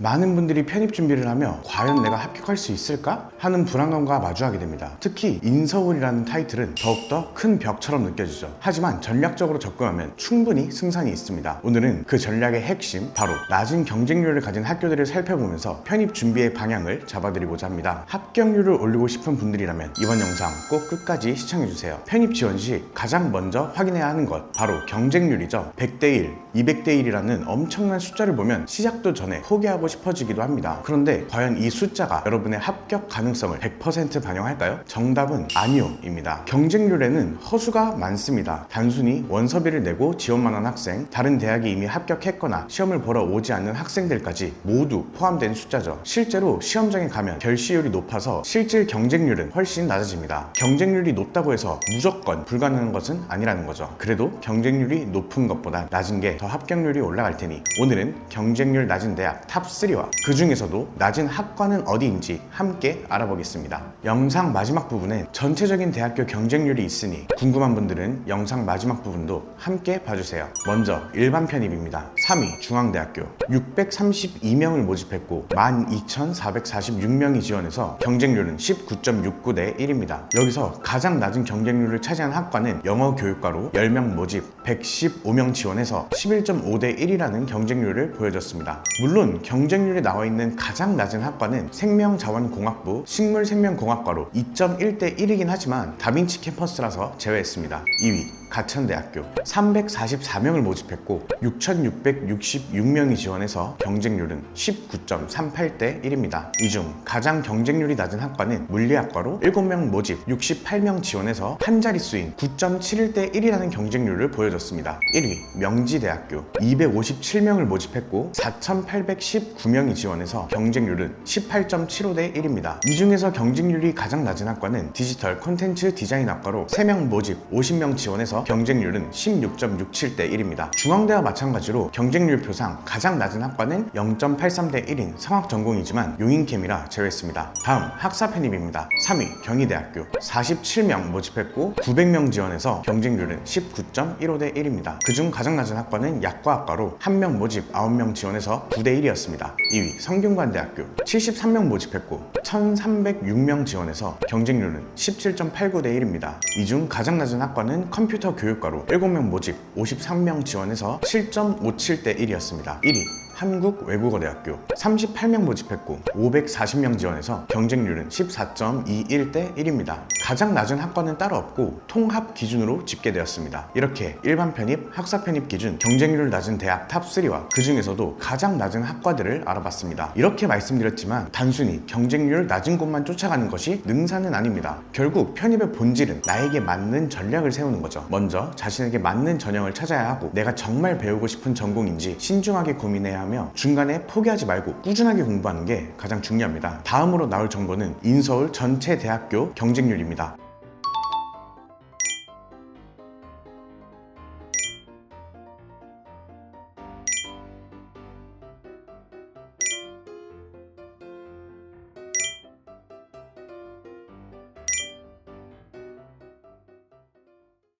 많은 분들이 편입 준비를 하며 과연 내가 합격할 수 있을까? 하는 불안감과 마주하게 됩니다. 특히 인서울이라는 타이틀은 더욱더 큰 벽처럼 느껴지죠. 하지만 전략적으로 접근하면 충분히 승산이 있습니다. 오늘은 그 전략의 핵심, 바로 낮은 경쟁률을 가진 학교들을 살펴보면서 편입 준비의 방향을 잡아드리고자 합니다. 합격률을 올리고 싶은 분들이라면 이번 영상 꼭 끝까지 시청해주세요. 편입 지원 시 가장 먼저 확인해야 하는 것, 바로 경쟁률이죠. 100대 1, 200대 1이라는 엄청난 숫자를 보면 시작도 전에 포기하고 싶어지기도 합니다. 그런데 과연 이 숫자가 여러분의 합격 가능성을 100% 반영할까요? 정답은 아니요입니다. 경쟁률에는 허수가 많습니다. 단순히 원서비를 내고 지원만 한 학생, 다른 대학에 이미 합격했거나 시험을 보러 오지 않는 학생들까지 모두 포함된 숫자죠. 실제로 시험장에 가면 결시율이 높아서 실질 경쟁률은 훨씬 낮아집니다. 경쟁률이 높다고 해서 무조건 불가능한 것은 아니라는 거죠. 그래도 경쟁률이 높은 것보다 낮은 게 더 합격률이 올라갈 테니 오늘은 경쟁률 낮은 대학 탑 3와 그 중에서도 낮은 학과는 어디인지 함께 알아보겠습니다. 영상 마지막 부분엔 전체적인 대학교 경쟁률이 있으니 궁금한 분들은 영상 마지막 부분도 함께 봐주세요. 먼저 일반 편입입니다. 3위 중앙대학교 632명을 모집했고 12,446명이 지원해서 경쟁률은 19.69 대 1입니다. 여기서 가장 낮은 경쟁률을 차지한 학과는 영어 교육과로 10명 모집 115명 지원해서 11.5 대 1이라는 경쟁률을 보여줬습니다. 물론 경 쟁률이 나와 있는 가장 낮은 학과는 생명자원공학부 식물생명공학과로 2.1대 1이긴 하지만 다빈치 캠퍼스라서 제외했습니다. 2위 가천대학교 344명을 모집했고 6,666명이 지원해서 경쟁률은 19.38대 1입니다. 이 중 가장 경쟁률이 낮은 학과는 물리학과로 7명 모집 68명 지원해서 한 자릿수인 9.71대 1이라는 경쟁률을 보여줬습니다. 1위 명지대학교 257명을 모집했고 4,819 명이 지원해서 경쟁률은 18.75대 1입니다. 이 중에서 경쟁률이 가장 낮은 학과는 디지털 콘텐츠 디자인 학과로 3명 모집 50명 지원해서 경쟁률은 16.67대 1입니다. 중앙대와 마찬가지로 경쟁률 표상 가장 낮은 학과는 0.83대 1인 성악 전공이지만 용인캠이라 제외했습니다. 다음 학사 편입입니다. 3위 경희대학교 47명 모집했고 900명 지원해서 경쟁률은 19.15대 1입니다. 그중 가장 낮은 학과는 약과학과로 1명 모집 9명 지원해서 9대 1이었습니다. 2위 성균관대학교 73명 모집했고 1306명 지원해서 경쟁률은 17.89 대 1입니다. 이 중 가장 낮은 학과는 컴퓨터 교육과로 7명 모집 53명 지원해서 7.57 대 1이었습니다. 1위 한국외국어대학교 38명 모집했고 540명 지원해서 경쟁률은 14.21 대 1입니다. 가장 낮은 학과는 따로 없고 통합 기준으로 집계되었습니다. 이렇게 일반 편입, 학사 편입 기준, 경쟁률 낮은 대학 탑3와 그 중에서도 가장 낮은 학과들을 알아봤습니다. 이렇게 말씀드렸지만 단순히 경쟁률 낮은 곳만 쫓아가는 것이 능사는 아닙니다. 결국 편입의 본질은 나에게 맞는 전략을 세우는 거죠. 먼저 자신에게 맞는 전형을 찾아야 하고 내가 정말 배우고 싶은 전공인지 신중하게 고민해야 하며 중간에 포기하지 말고 꾸준하게 공부하는 게 가장 중요합니다. 다음으로 나올 정보는 인서울 전체 대학교 경쟁률입니다.